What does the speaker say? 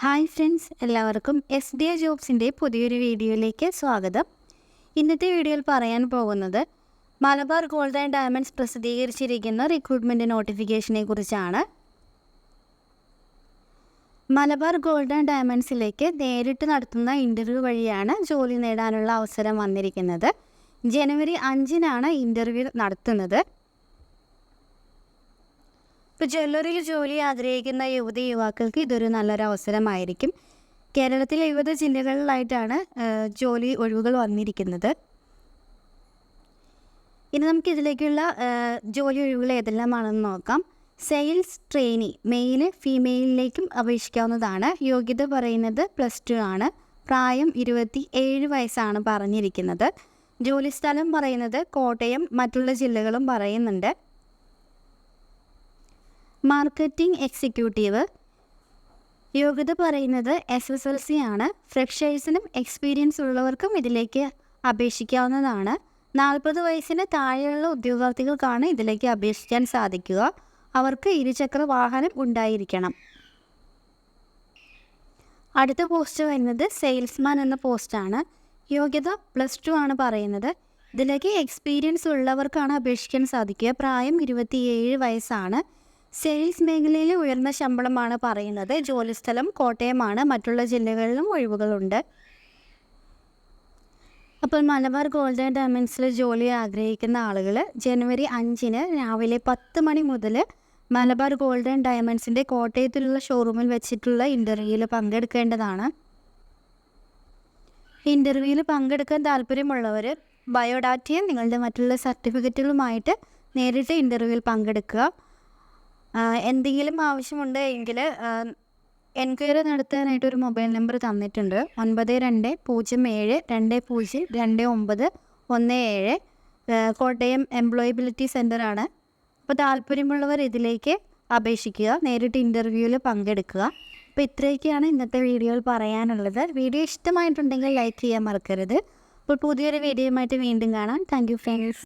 Hi friends എല്ലാവർക്കും S D A ജോബ്സിന്റെ പുതിയൊരു വീഡിയോയിലേക്ക് സ്വാഗതം. ഇന്നത്തെ വീഡിയോയിൽ പറയാൻ പോകുന്നത് മലബാർ ഗോൾഡ് ആൻഡ് ഡയമണ്ട്സ് പ്രസിദ്ധീകരിച്ചിരിക്കുന്ന റിക്രൂട്ട്മെന്റ് നോട്ടിഫിക്കേഷനെ കുറിച്ചാണ്. മലബാർ ഗോൾഡ് ആൻഡ് ഡയമണ്ട്സിലേക്ക് നേരിട്ട് നടത്തുന്ന ഇന്റർവ്യൂ വഴിയാണ് ജോലി നേടാനുള്ള അവസരം വന്നിരിക്കുന്നത്. ജനുവരി അഞ്ചിനാണ് ഇന്റർവ്യൂ നടത്തുന്നത്. ഇപ്പോൾ ജ്വല്ലറിയിൽ ജോലി ആഗ്രഹിക്കുന്ന യുവതി യുവാക്കൾക്ക് ഇതൊരു നല്ലൊരു അവസരമായിരിക്കും. കേരളത്തിലെ വിവിധ ജില്ലകളിലായിട്ടാണ് ജോലി ഒഴിവുകൾ വന്നിരിക്കുന്നത്. ഇനി നമുക്ക് ഇതിലേക്കുള്ള ജോലി ഒഴിവുകൾ ഏതെല്ലാമാണെന്ന് നോക്കാം. സെയിൽസ് ട്രെയിനി മെയിൽ ഫീമെയിലിലേക്കും അപേക്ഷിക്കാവുന്നതാണ്. യോഗ്യത പറയുന്നത് പ്ലസ് ടു ആണ്. പ്രായം ഇരുപത്തി ഏഴ് വയസ്സാണ് പറഞ്ഞിരിക്കുന്നത്. ജോലി സ്ഥലം പറയുന്നത് കോട്ടയം മറ്റുള്ള ജില്ലകളും പറയുന്നുണ്ട്. Marketing executive. യോഗ്യത പറയുന്നത് എസ് എസ് എൽ സി ആണ്. ഫ്രഷേഴ്സിനും എക്സ്പീരിയൻസ് ഉള്ളവർക്കും ഇതിലേക്ക് അപേക്ഷിക്കാവുന്നതാണ്. നാൽപ്പത് വയസ്സിന് താഴെയുള്ള ഉദ്യോഗാർത്ഥികൾക്കാണ് ഇതിലേക്ക് അപേക്ഷിക്കാൻ സാധിക്കുക. അവർക്ക് ഇരുചക്ര വാഹനം ഉണ്ടായിരിക്കണം. അടുത്ത പോസ്റ്റ് വരുന്നത് സെയിൽസ്മാൻ എന്ന പോസ്റ്റാണ് യോഗ്യത പ്ലസ് ടു ആണ് പറയുന്നത്. ഇതിലേക്ക് എക്സ്പീരിയൻസ് ഉള്ളവർക്കാണ് അപേക്ഷിക്കാൻ സാധിക്കുക. പ്രായം ഇരുപത്തിയേഴ് വയസ്സാണ്. സെയിൽസ് മേഖലയിൽ ഉയർന്ന ശമ്പളമാണ് പറയുന്നത്. ജോലിസ്ഥലം കോട്ടയമാണ്. മറ്റുള്ള ജില്ലകളിലും ഒഴിവുകളുണ്ട്. അപ്പോൾ മലബാർ ഗോൾഡൻ ആൻഡ് ഡയമണ്ട്സിൽ ജോലി ആഗ്രഹിക്കുന്ന ആളുകൾ ജനുവരി അഞ്ചിന് രാവിലെ പത്ത് മണി മുതൽ മലബാർ ഗോൾഡൻ ഡയമണ്ട്സിന്റെ കോട്ടയത്തിലുള്ള ഷോറൂമിൽ വെച്ചിട്ടുള്ള ഇന്റർവ്യൂവിൽ പങ്കെടുക്കേണ്ടതാണ്. ഇന്റർവ്യൂവിൽ പങ്കെടുക്കാൻ താല്പര്യമുള്ളവർ ബയോഡാറ്റയും നിങ്ങളുടെ മറ്റുള്ള സർട്ടിഫിക്കറ്റുകളുമായിട്ട് നേരിട്ട് ഇന്റർവ്യൂവിൽ പങ്കെടുക്കുക. എന്തെങ്കിലും ആവശ്യമുണ്ട് എങ്കിൽ എൻക്വയറി നടത്താനായിട്ട് ഒരു മൊബൈൽ നമ്പർ തന്നിട്ടുണ്ട്. ഒൻപത് രണ്ട് പൂജ്യം ഏഴ് രണ്ട് പൂജ്യം രണ്ട് ഒമ്പത് ഒന്ന് ഏഴ്. കോട്ടയം എംപ്ലോയബിലിറ്റി സെന്ററാണ് അപ്പോൾ താല്പര്യമുള്ളവർ ഇതിലേക്ക് അപേക്ഷിക്കുക നേരിട്ട് ഇന്റർവ്യൂവിൽ പങ്കെടുക്കുക. അപ്പോൾ ഇത്രയൊക്കെയാണ് ഇന്നത്തെ വീഡിയോയിൽ പറയാനുള്ളത്. വീഡിയോ ഇഷ്ടമായിട്ടുണ്ടെങ്കിൽ ലൈക്ക് ചെയ്യാൻ മറക്കരുത്. അപ്പോൾ പുതിയൊരു വീഡിയോയുമായിട്ട് വീണ്ടും കാണാം. Thank you friends.